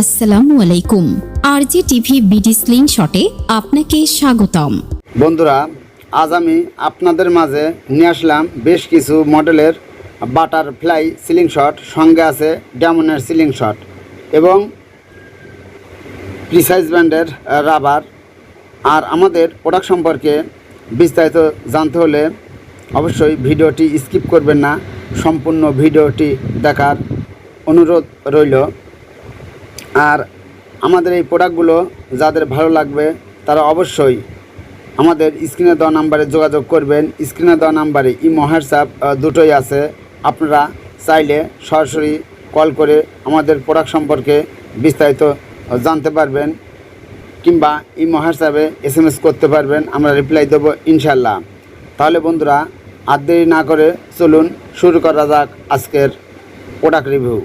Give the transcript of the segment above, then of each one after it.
আসসালামু আলাইকুম। আরজি TV BD sling শটে আপনাকে স্বাগতম। বন্ধুরা, আজ আমি আপনাদের মাঝে নিয়ে আসলাম বেশ কিছু মডেলের বাটারফ্লাই সিলিং শট, সঙ্গে আছে ডায়মন্ডের সিলিং শট এবং প্রিসাইজ ব্যান্ডের রাবার। আর আমাদের প্রোডাক্ট সম্পর্কে বিস্তারিত জানতে হলে অবশ্যই ভিডিওটি স্কিপ করবেন না, সম্পূর্ণ ভিডিওটি দেখার অনুরোধ রইল। আর আমাদের এই প্রোডাক্টগুলো যাদের ভালো লাগবে, তারা অবশ্যই আমাদের স্ক্রিনে দেওয়া নাম্বারে যোগাযোগ করবেন। স্ক্রিনে দেওয়া নাম্বারে ইমো, হোয়াটসঅ্যাপ দুটোই আছে। আপনারা চাইলে সরাসরি কল করে আমাদের প্রোডাক্ট সম্পর্কে বিস্তারিত জানতে পারবেন কিংবা ইমো, হোয়াটসঅ্যাপে এস এম এস করতে পারবেন। আমরা রিপ্লাই দেবো ইনশাল্লাহ তাহলে বন্ধুরা, আর দেরি না করে চলুন শুরু করা যাক আজকের প্রোডাক্ট রিভিউ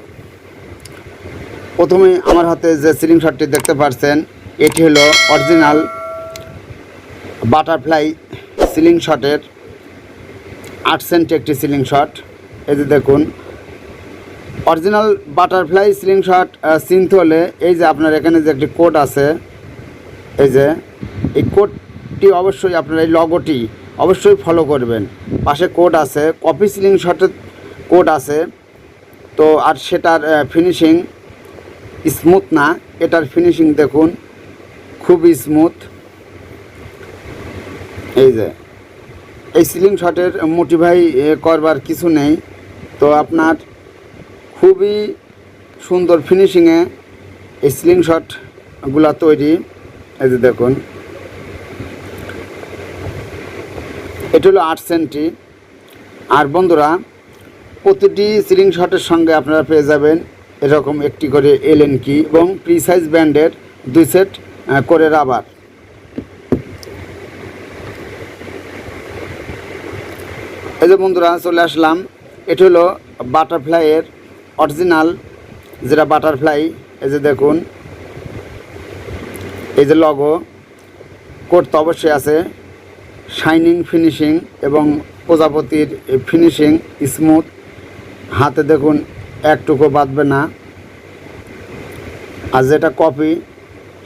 প্রথমে আমার হাতে যে সিলিং শটটি দেখতে পাচ্ছেন এটি হলো অরিজিনাল বাটারফ্লাই সিলিং শটের আট সেন্ট একটি সিলিং শট। এই যে দেখুন, অরিজিনাল বাটারফ্লাই সিলিং শট চিনতে হলে এই যে আপনার এখানে যে একটি কোড আছে, এই যে, এই কোডটি অবশ্যই আপনার এই লগোটি অবশ্যই ফলো করবেন। পাশে কোড আছে, কপি সিলিং শটের কোড আছে। তো আর সেটার ফিনিশিং স্মুথ না, এটার ফিনিশিং দেখুন খুবই স্মুথ এই যে, এই সিলিং শটের মোটিভাই করবার কিছু নেই। তো আপনার খুবই সুন্দর ফিনিশিংয়ে এই সিলিং শটগুলো তৈরি। এই যে দেখুন। এটা হলো আট সেন্টি আর বন্ধুরা, প্রতিটি সিলিং শটের সঙ্গে আপনারা পেয়ে যাবেন এরকম একটি করে এলএন কি এবং প্রিসাইজ ব্যান্ডের দুই সেট করে রাবার এই যে বন্ধুরা, চলে আসলাম। এটি হলো বাটারফ্লাইয়ের অরিজিনাল যেটা বাটারফ্লাই এই যে দেখুন। এই যে লগো কোড তো অবশ্যই আছে। শাইনিং ফিনিশিং এবং প্রজাপতির ফিনিশিং স্মুথ হাতে দেখুন একটুকু বাঁধবে না। আর যেটা কপি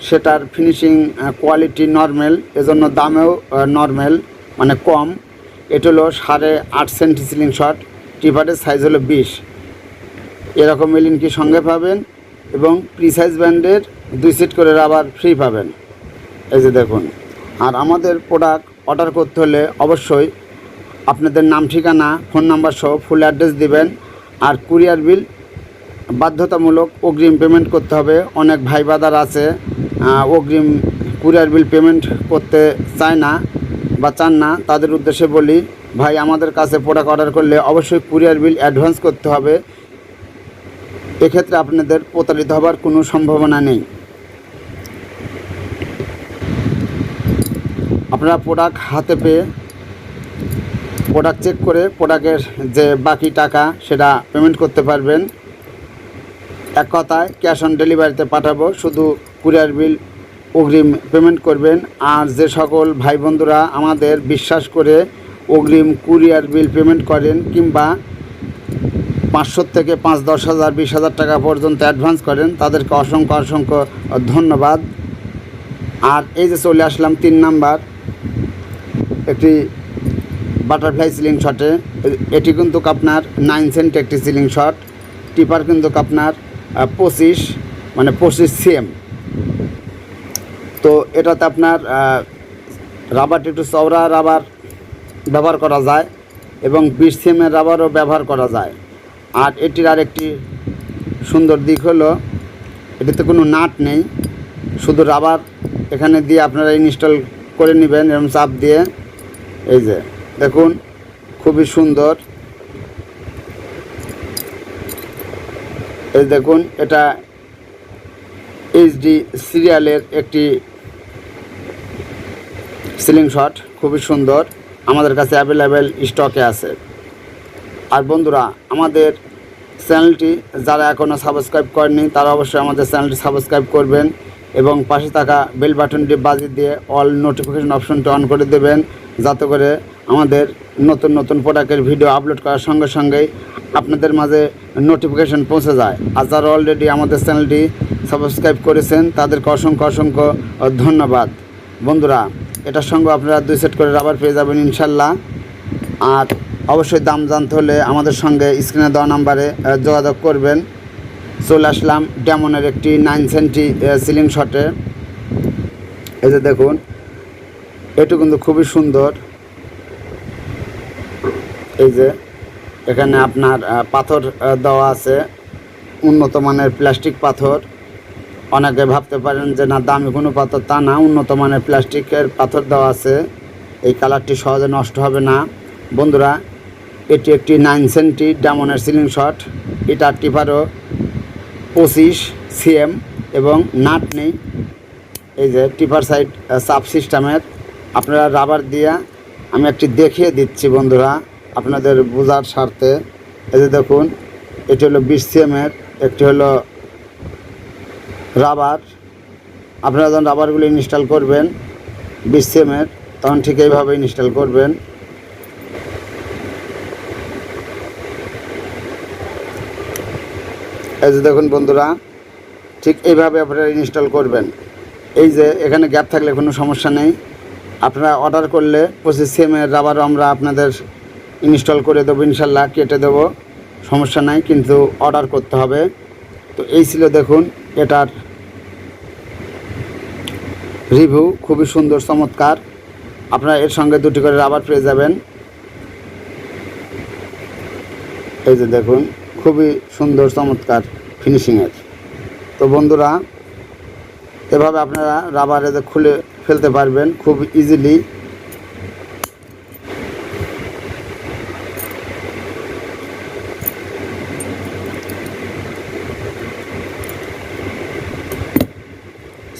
সেটার ফিনিশিং কোয়ালিটি নর্মাল এজন্য দামেও নর্মাল মানে কম। এটা হলো সাড়ে আট সেন্টি সিলিং শট টিপারের সাইজ হলো বিশ। এরকম এলিনকি সঙ্গে পাবেন এবং প্রিসাইজ ব্যান্ডের দুই সেট করে রাবার ফ্রি পাবেন। এই যে দেখুন। আর আমাদের প্রোডাক্ট অর্ডার করতে হলে অবশ্যই আপনাদের নাম, ঠিকানা ফোন নাম্বার সহ ফুল অ্যাড্রেস দিবেন। আর কুরিয়ার বিল বাধ্যতামূলক অগ্রিম পেমেন্ট করতে হবে। অনেক ভাই বাদার আছে অগ্রিম কুরিয়ার বিল পেমেন্ট করতে চায় না বা চান না, তাদের উদ্দেশ্যে বলি, ভাই, আমাদের কাছে প্রোডাক্ট অর্ডার করলে অবশ্যই কুরিয়ার বিল অ্যাডভান্স করতে হবে। এক্ষেত্রে আপনাদের প্রতারিত হবার কোনো সম্ভাবনা নেই। আপনারা প্রোডাক্ট হাতে পেয়ে প্রোডাক্ট চেক করে প্রোডাক্টের যে বাকি টাকা সেটা পেমেন্ট করতে পারবেন। এক কথায় ক্যাশ অন ডেলিভারিতে পাঠাবো, শুধু কুরিয়ার বিল অগ্রিম পেমেন্ট করবেন। আর যে সকল ভাই বন্ধুরা আমাদের বিশ্বাস করে অগ্রিম কুরিয়ার বিল পেমেন্ট করেন, কিংবা পাঁচশো থেকে পাঁচ, দশ হাজার, বিশ হাজার টাকা পর্যন্ত অ্যাডভান্স করেন, তাদেরকে অসংখ্য অসংখ্য ধন্যবাদ। আর এই যে চলে আসলাম তিন নাম্বার, একটি বাটারফ্লাই সিলিং শটে। এটি কিন্তু আপনার নাইন সেন্ট একটি সিলিং শট। টিপার কিন্তু আপনার পঁচিশ মানে পঁচিশ সিএম তো এটাতে আপনার রাবারটি একটু চওড়া রাবার ব্যবহার করা যায় এবং বিশ সিএমের রাবারও ব্যবহার করা যায়। আর এটির আরেকটি সুন্দর দিক হলো, এটিতে কোনো নাট নেই। শুধু রাবার এখানে দিয়ে আপনারা ইনস্টল করে নেবেন এরকম চাপ দিয়ে। এই যে। দেখুন, খুবই সুন্দর। এই দেখুন, এটা এইচডি সিরিয়ালের একটি সিলিং শট, খুবই সুন্দর। আমাদের কাছে অ্যাভেলেবেল স্টকে আছে। আর বন্ধুরা, আমাদের চ্যানেলটি যারা এখনও সাবস্ক্রাইব করেনি তারা অবশ্যই আমাদের চ্যানেলটি সাবস্ক্রাইব করবেন এবং পাশে থাকা বেল বাটনটি বাজিয়ে দিয়ে অল নোটিফিকেশন অপশনটি অন করে দেবেন। যাতে করে আমাদের নতুন নতুন প্রোডাক্টের ভিডিও আপলোড করার সঙ্গে সঙ্গেই আপনাদের মাঝে নোটিফিকেশন পৌঁছে যায়। আর যারা অলরেডি আমাদের চ্যানেলটি সাবস্ক্রাইব করেছেন, তাদেরকে অসংখ্য অসংখ্য ধন্যবাদ। বন্ধুরা, এটার সঙ্গে আপনারা দুই সেট করে রাবার পেয়ে যাবেন ইনশাল্লাহ। আর অবশ্যই দাম জানতে হলে আমাদের সঙ্গে স্ক্রিনে দেওয়া নাম্বারে যোগাযোগ করবেন। চলে আসলাম ডেমনের একটি নাইন সেন্টি সিলিং শটে এই যে দেখুন এটু কিন্তু খুবই সুন্দর। এই যে, এখানে আপনার পাথর দেওয়া আছে। উন্নত মানের প্লাস্টিক পাথর। অনেকে ভাবতে পারেন যে, না, দামি কোনো পাথর তা না, উন্নত মানের প্লাস্টিকের পাথর দেওয়া আছে। এই কালারটি সহজে নষ্ট হবে না। বন্ধুরা, এটি একটি নাইন সেন্টি ডায়মন্ডের সিলিং শট। এটা টিপারও পঁচিশ সিএম এবং নাট নেই। এই যে, টিপার সাইড সাব সিস্টেমের। আপনারা রাবার দিয়ে আমি একটি দেখিয়ে দিচ্ছি বন্ধুরা আপনাদের বোঝার স্বার্থে। এই যে দেখুন, এটি হলো বিশ সিএমের একটি হলো রাবার। আপনারা যখন রাবারগুলি ইনস্টল করবেন বিশ সিএমের তখন ঠিক এইভাবে ইনস্টল করবেন। এই যে দেখুন বন্ধুরা, ঠিক এইভাবে আপনারা ইনস্টল করবেন। এই যে এখানে গ্যাপ থাকলে কোনো সমস্যা নেই। আপনারা অর্ডার করলে পঁচিশ সিএমের রাবারও আমরা আপনাদের ইনস্টল করে দেবো, ইনশাল্লাহ কেটে দেবো, সমস্যা নাই, কিন্তু অর্ডার করতে হবে। তো এই ছিল দেখুন, এটার রিভিউ খুবই সুন্দর, চমৎকার। আপনারা এর সঙ্গে দুটি করে রাবার পেয়ে যাবেন। এই যে দেখুন, খুবই সুন্দর, চমৎকার ফিনিশিংয়ের তো বন্ধুরা, এভাবে আপনারা রাবারে যে খুলে ফেলতে পারবেন খুব ইজিলি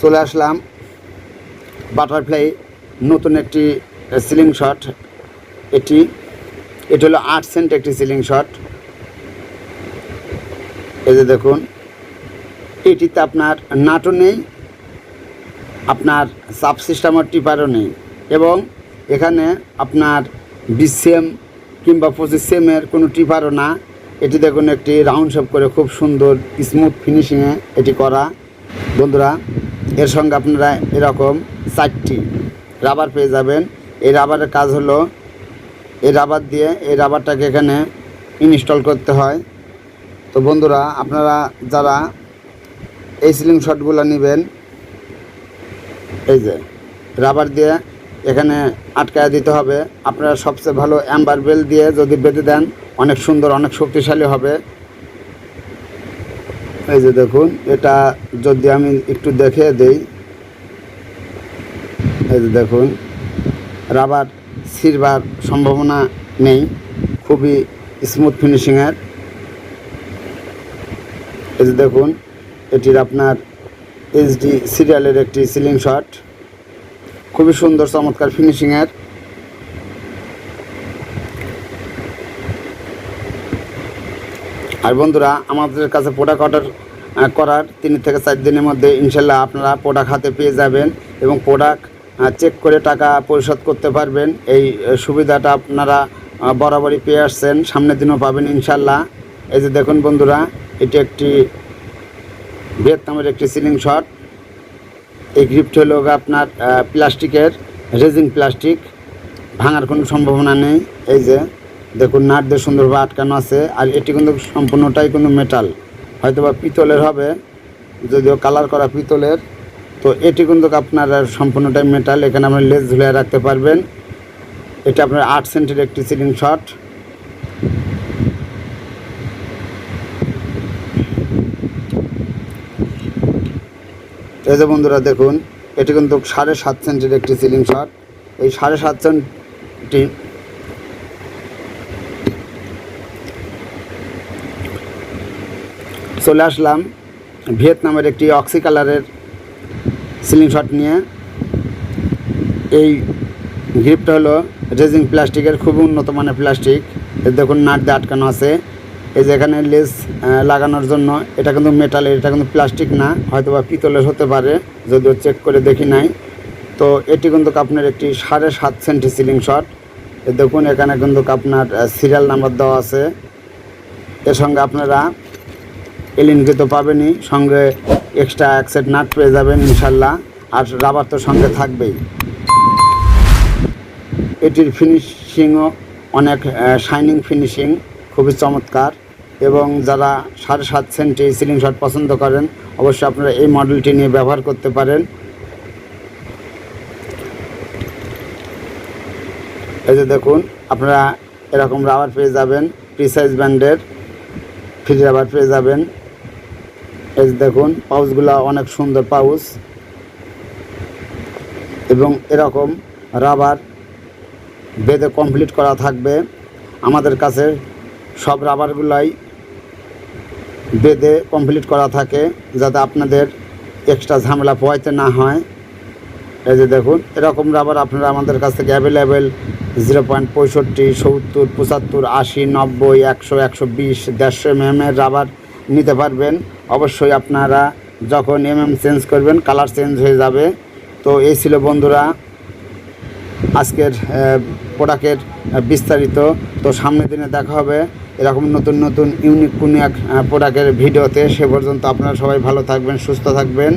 চলে আসলাম। বাটারফ্লাই নতুন একটি সিলিং শট এটি এটি হলো আট সেন্ট একটি সিলিং শট এই যে দেখুন, এটিতে আপনার নাটও নেই আপনার সাব সিস্টেমের টিপারও নেই। এবং এখানে আপনার বিশ সেম কিংবা পঁচিশ সেমের কোনো টিপারও না। এটি দেখুন একটি রাউন্ড শেপ করে খুব সুন্দর স্মুথ ফিনিশিংয়ে এটি করা। বন্ধুরা, এর সঙ্গে আপনারা এরকম চারটি রাবার পেয়ে যাবেন। এই রাবারের কাজ হলো, এই রাবার দিয়ে এই রাবারটাকে এখানে ইনস্টল করতে হয়। তো বন্ধুরা, আপনারা যারা এই সিলিং শটগুলো নেবেন এই যে রাবার দিয়ে এখানে আটকায় দিতে হবে। আপনারা সবচেয়ে ভালো অ্যাম্বার বেল দিয়ে যদি বেঁধে দেন, অনেক সুন্দর, অনেক শক্তিশালী হবে। এই যে দেখুন, এটা যদি আমি একটু দেখে দেই। এই যে দেখুন রাবার ছিঁড়বার সম্ভাবনা নেই। খুবই স্মুথ ফিনিশিংয়ের এই যে দেখুন, এটির আপনার এইচডি সিরিয়ালের একটি সিলিং শট। খুবই সুন্দর, চমৎকার ফিনিশিংয়ের আর বন্ধুরা, আমাদের কাছে প্রোডাক্ট অর্ডার করার তিন থেকে চার দিনের মধ্যে ইনশাল্লাহ আপনারা প্রোডাক্ট হাতে পেয়ে যাবেন এবং প্রোডাক্ট চেক করে টাকা পরিশোধ করতে পারবেন। এই সুবিধাটা আপনারা বরাবরই পেয়ে আসছেন। সামনের দিনও পাবেন ইনশাল্লাহ। এই যে দেখুন বন্ধুরা, এটি একটি ভিয়েতনামের একটি সিলিং শট। এই গ্রিপটি হলো আপনার প্লাস্টিকের, রেজিন প্লাস্টিক, ভাঙার কোনো সম্ভাবনা নেই। এই যে, দেখুন, নাট দিয়ে সুন্দরভাবে আটকানো আছে। আর এটি কিন্তু সম্পূর্ণটাই কিন্তু মেটাল হয়তো বা পিতলের হবে, যদিও কালার করা পিতলের। তো এটি কিন্তু আপনার সম্পূর্ণটাই মেটাল এখানে আপনার লেস ঝুলিয়ে রাখতে পারবেন। এটা আপনার আট সেন্টের একটি সিলিং শট এই যে বন্ধুরা দেখুন, এটি কিন্তু সাড়ে সাত সেন্টের একটি সিলিং শট এই সাড়ে সাত সেন্টটি চলে আসলাম ভিয়েতনামের একটি অক্সি কালারের সিলিং শট নিয়ে। এই গ্রিপটা হলো রেজিং প্লাস্টিকের খুব উন্নত মানের প্লাস্টিক দেখুন, নাট দিয়ে আটকানো আছে। এই যে এখানে লেস লাগানোর জন্য, এটা কিন্তু মেটালের এটা কিন্তু প্লাস্টিক না হয়তো বা পিতলের হতে পারে, যদিও চেক করে দেখি নাই। তো এটি কিন্তু আপনার একটি সাড়ে সাত সেন্টি সিলিং শট দেখুন, এখানে কিন্তু আপনার সিরিয়াল নাম্বার দেওয়া আছে। এর সঙ্গে আপনারা এলিনকে তো পাবেনই, সঙ্গে এক্সট্রা এক সেট নাট পেয়ে যাবেন, ইনশাল্লাহ। আর রাবার তো সঙ্গে থাকবেই। এটির ফিনিশিংও অনেক শাইনিং ফিনিশিং খুবই চমৎকার এবং যারা সাড়ে সাত সেন্টি সিলিং শট পছন্দ করেন, অবশ্যই আপনারা এই মডেলটি নিয়ে ব্যবহার করতে পারেন। এই যে দেখুন, আপনারা এরকম রাবার পেয়ে যাবেন প্রিসাইজ ব্যান্ডের ফ্রি রাবার পেয়ে যাবেন। এই যে দেখুন, পাউচগুলো অনেক সুন্দর পাউচ। এবং এরকম রাবার বেদে কমপ্লিট করা থাকবে। আমাদের কাছে সব রাবারগুলাই বেঁধে কমপ্লিট করা থাকে যাতে আপনাদের এক্সট্রা ঝামেলা পোয়াইতে না হয়। এই যে দেখুন, এরকম রাবার আপনারা আমাদের কাছ থেকে অ্যাভেলেবেল জিরো পয়েন্ট পঁয়ষট্টি, সত্তর, পঁচাত্তর, আশি, নব্বই, একশো একশো বিশ, দেড়শো এম এর রাবার নিতে পারবেন। অবশ্যই আপনারা যখন এম এম চেঞ্জ করবেন কালার চেঞ্জ হয়ে যাবে। তো এই ছিল বন্ধুরা, আজকের প্রোডাক্টের বিস্তারিত। তো সামনের দিনে দেখা হবে এরকম নতুন নতুন ইউনিক কোনো এক প্রোডাক্টের ভিডিওতে। সে পর্যন্ত আপনারা সবাই ভালো থাকবেন, সুস্থ থাকবেন।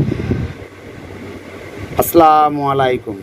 আসসালামু আলাইকুম।